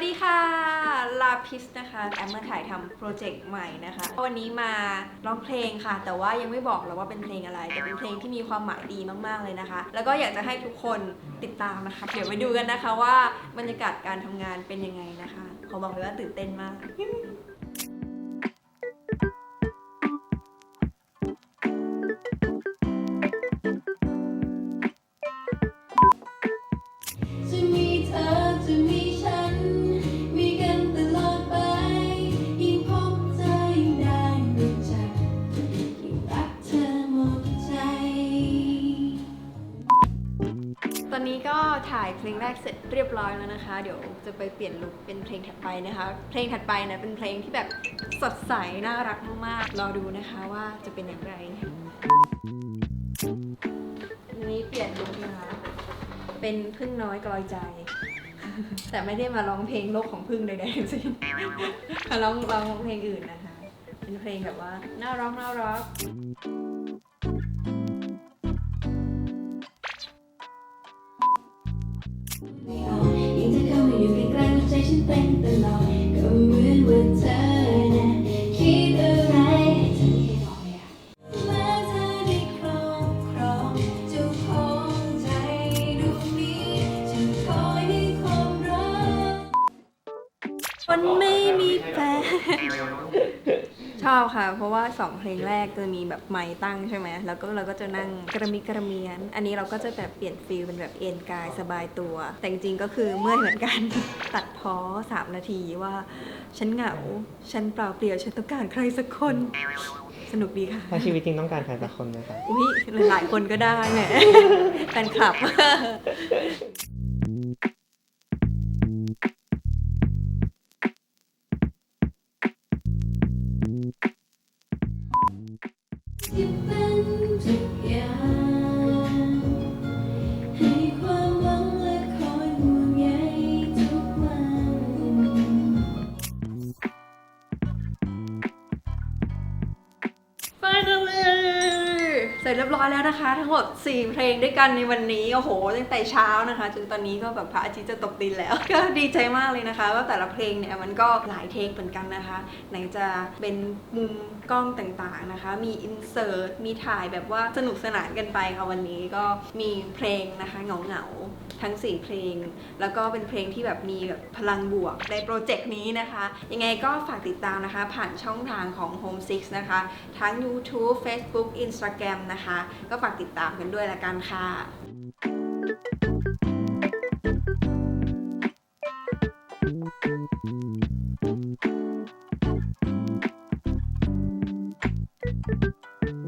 วัสดีค่ะ ลาพิสนะคะแอมมาถ่ายทำโปรเจกต์ใหม่นะคะ วันนี้มาร้องเพลงค่ะ แต่ว่ายังไม่บอกหรอกว่าเป็นเพลงอะไร แต่เป็นเพลงที่มีความหมายดีมากๆเลยนะคะ แล้วก็อยากจะให้ทุกคนติดตามนะคะ เดี๋ยวไปดูกันนะคะว่าบรรยากาศการทำงานเป็นยังไงนะคะ ขอบอกเลยว่าตื่นเต้นมาก ตอนนี้ก็ถ่ายเพลงแรกเสร็จเรียบร้อยแล้วนะคะ เดี๋ยวจะไปเปลี่ยนลุคเป็นเพลงถัดไปนะคะ เพลงถัดไปนะเป็นเพลงที่แบบสดใสน่ารักมากๆ รอดูนะคะว่าจะเป็นอย่างไรวันนี้เปลี่ยนลุคนะคะ เป็นพึ่งน้อยกลอยใจ แต่ไม่ได้มาร้องเพลงโลกของพึ่งใดๆทั้งสิ้นร้องร้องเพลงอื่นนะคะ เป็นเพลงแบบว่าน่ารักน่ารัก เต้นตลอดก็เหมือนว่าเธอน่ะคิดอะไรเธอคิดออกไหมอะแม้เธอได้ครอบครองเจ้าของใจดวงนี้ฉันคอยให้ความรัก มันไม่มีแฟน ชอบค่ะ เพราะว่าสองเพลงแรกจะมีแบบไม้ตั้งใช่ไหมแล้วก็เราก็จะนั่งกระมิกระเมียน อันนี้เราก็จะแบบเปลี่ยนฟิลเป็นแบบเอนกายสบายตัว แต่จริงๆก็คือเมื่อยเหมือนกัน ตัดพอสามนาทีว่า ฉันเหงา ฉันเปล่าเปลี่ยว ฉันต้องการใครสักคน สนุกดีค่ะ ถ้าชีวิตจริงต้องการใครสักคนนะครับ อุ้ยหลายๆคนก็ได้แหมแฟนคลับ ที่ ร็จเรียบร้อยแล้วนะคะ ทั้งหมด 4 เพลงด้วยกันในวันนี้ โอ้โห ตั้งแต่เช้านะคะ จนตอนนี้ก็แบบพระอาทิตย์จะตกดินแล้ว ก็ดีใจมากเลยนะคะ ว่าแต่ละเพลงเนี่ยมันก็หลายเทคเหมือนกันนะคะ ไหนจะเป็นมุมกล้องต่างๆนะคะ มีอินเสิร์ตมีถ่ายแบบว่าสนุกสนานกันไปค่ะวันนี้ก็มีเพลงนะคะเหงาๆ ทั้ง 4 เพลง แล้วก็เป็นเพลงที่แบบมีแบบพลังบวกในโปรเจกต์นี้นะคะ ยังไงก็ฝากติดตามนะคะ ผ่านช่องทางของ Home Six นะคะ ทั้ง YouTube Facebook Instagram นะคะ ก็ฝากติดตามกันด้วยละกันค่ะ Thank